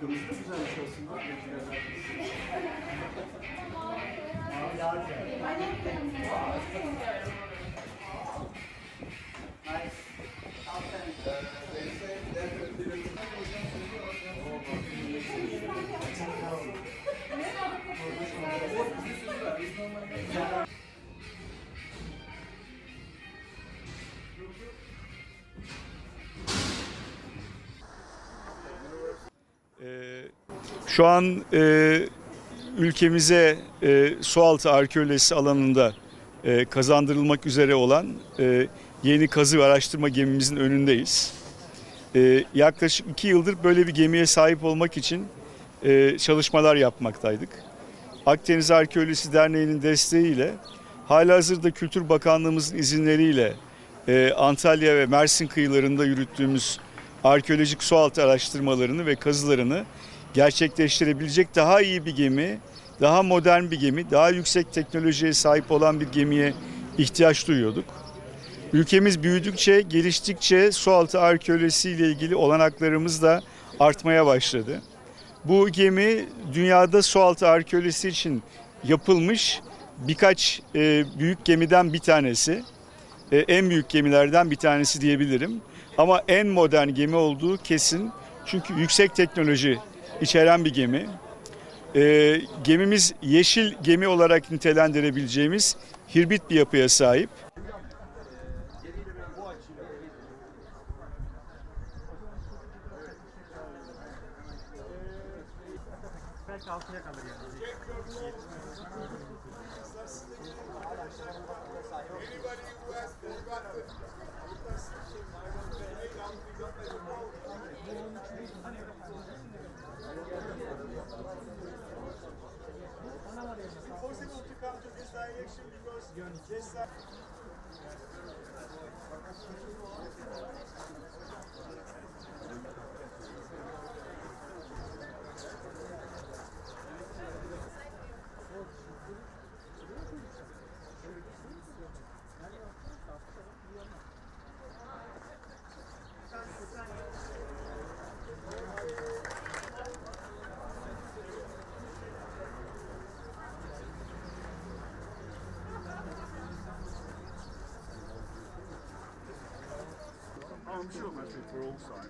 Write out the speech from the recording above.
Kırmızı da güzelmiş aslında. Şu an e, ülkemize e, sualtı arkeolojisi alanında e, kazandırılmak üzere olan e, yeni kazı ve araştırma gemimizin önündeyiz. E, yaklaşık iki yıldır böyle bir gemiye sahip olmak için e, çalışmalar yapmaktaydık. Akdeniz Arkeolojisi Derneği'nin desteğiyle halihazırda Kültür Bakanlığımızın izinleriyle e, Antalya ve Mersin kıyılarında yürüttüğümüz arkeolojik sualtı araştırmalarını ve kazılarını gerçekleştirebilecek daha iyi bir gemi, daha modern bir gemi, daha yüksek teknolojiye sahip olan bir gemiye ihtiyaç duyuyorduk. Ülkemiz büyüdükçe, geliştikçe sualtı arkeolojisi ile ilgili olanaklarımız da artmaya başladı. Bu gemi dünyada sualtı arkeolojisi için yapılmış birkaç e, büyük gemiden bir tanesi. E, en büyük gemilerden bir tanesi diyebilirim. Ama en modern gemi olduğu kesin. Çünkü yüksek teknoloji içeren bir gemi. E, gemimiz yeşil gemi olarak nitelendirebileceğimiz hirbit bir yapıya sahip. göreceğiz. I'm sure it must be for all sides.